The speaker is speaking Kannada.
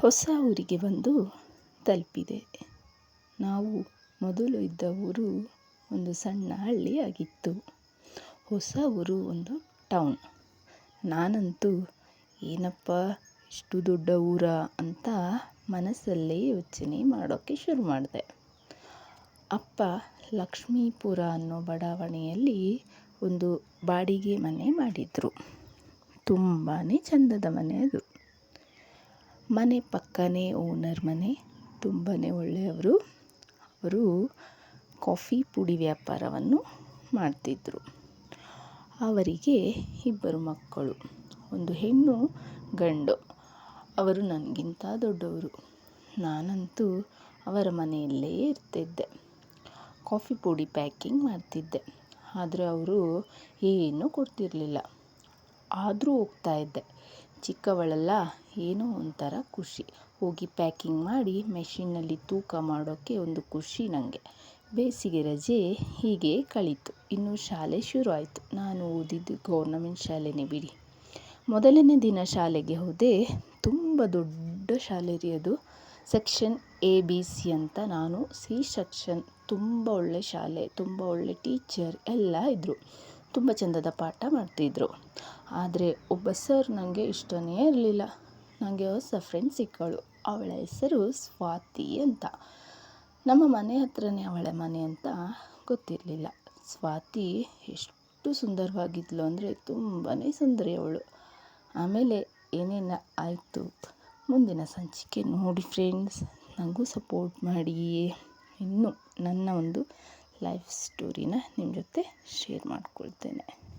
ಹೊಸ ಊರಿಗೆ ಬಂದು ತಲುಪಿದೆ. ನಾವು ಮೊದಲು ಇದ್ದ ಊರು ಒಂದು ಸಣ್ಣ ಹಳ್ಳಿಯಾಗಿತ್ತು. ಹೊಸ ಊರು ಒಂದು ಟೌನ್. ನಾನಂತೂ, ಏನಪ್ಪ, ಇಷ್ಟು ದೊಡ್ಡ ಊರ ಅಂತ ಮನಸ್ಸಲ್ಲೇ ಯೋಚನೆ ಮಾಡೋಕ್ಕೆ ಶುರು ಮಾಡಿದೆ. ಅಪ್ಪ ಲಕ್ಷ್ಮೀಪುರ ಅನ್ನೋ ಬಡಾವಣೆಯಲ್ಲಿ ಒಂದು ಬಾಡಿಗೆ ಮನೆ ಮಾಡಿದರು. ತುಂಬಾ ಚಂದದ ಮನೆ ಅದು. ಮನೆ ಪಕ್ಕನೇ ಓನರ್ ಮನೆ ತುಂಬಾ ಒಳ್ಳೆಯವರು. ಅವರು ಕಾಫಿ ಪುಡಿ ವ್ಯಾಪಾರವನ್ನು ಮಾಡ್ತಿದ್ದರು ಅವರಿಗೆ ಇಬ್ಬರು ಮಕ್ಕಳು, ಒಂದು ಹೆಣ್ಣು, ಗಂಡು. ಅವರು ನನಗಿಂತ ದೊಡ್ಡವರು. ನಾನಂತೂ ಅವರ ಮನೆಯಲ್ಲೇ ಇರ್ತಿದ್ದೆ. ಕಾಫಿ ಪುಡಿ ಪ್ಯಾಕಿಂಗ್ ಮಾಡ್ತಿದ್ದೆ. ಆದರೆ ಅವರು ಏನೂ ಕೊಡ್ತಿರಲಿಲ್ಲ. ಆದರೂ ಹೋಗ್ತಾ ಇದ್ದೆ. ಚಿಕ್ಕವಳಲ್ಲ, ಏನೋ ಒಂಥರ ಖುಷಿ. ಹೋಗಿ ಪ್ಯಾಕಿಂಗ್ ಮಾಡಿ ಮೆಷಿನ್ನಲ್ಲಿ ತೂಕ ಮಾಡೋಕ್ಕೆ ಒಂದು ಖುಷಿ ನನಗೆ ಬೇಸಿಗೆ ರಜೆ ಹೀಗೆ ಕಳೀತು. ಇನ್ನು ಶಾಲೆ ಶುರು ಆಯಿತು ನಾನು ಓದಿದ್ದು ಗೌರ್ನಮೆಂಟ್ ಶಾಲೆನೇ ಬಿಡಿ. ಮೊದಲನೇ ದಿನ ಶಾಲೆಗೆ ಹೋದೆ. ತುಂಬ ದೊಡ್ಡ ಶಾಲೆ ರೀ ಅದು. ಸೆಕ್ಷನ್ ಎ, ಬಿ, ಸಿ ಅಂತ ನಾನು ಸಿ ಸೆಕ್ಷನ್. ತುಂಬ ಒಳ್ಳೆ ಶಾಲೆ, ತುಂಬ ಒಳ್ಳೆ ಟೀಚರ್ ಎಲ್ಲ ಇದ್ದರು ತುಂಬ ಚಂದದ ಪಾಠ ಮಾಡ್ತಿದ್ದರು ಆದರೆ ಒಬ್ಬ ಸರ್ ನನಗೆ ಇಷ್ಟನೇ ಇರಲಿಲ್ಲ. ನನಗೆ ಹೊಸ ಫ್ರೆಂಡ್ ಸಿಕ್ಕಳು. ಅವಳ ಹೆಸರು ಸ್ವಾತಿ ಅಂತ. ನಮ್ಮ ಮನೆ ಹತ್ರನೇ ಅವಳ ಮನೆ ಅಂತ ಗೊತ್ತಿರಲಿಲ್ಲ. ಸ್ವಾತಿ ಎಷ್ಟು ಸುಂದರವಾಗಿದ್ಲು ಅಂದರೆ ತುಂಬಾ ಸುಂದರಿ ಅವಳು. ಆಮೇಲೆ ಏನೇನು ಆಯಿತು? ಮುಂದಿನ ಸಂಚಿಕೆ ನೋಡಿ ಫ್ರೆಂಡ್ಸ್ ನನಗೂ ಸಪೋರ್ಟ್ ಮಾಡಿ ಇನ್ನು ನನ್ನ ಒಂದು ಲೈಫ್ ಸ್ಟೋರಿನ ನಿಮ್ಮ ಜೊತೆ ಶೇರ್ ಮಾಡ್ಕೊಳ್ತೇನೆ.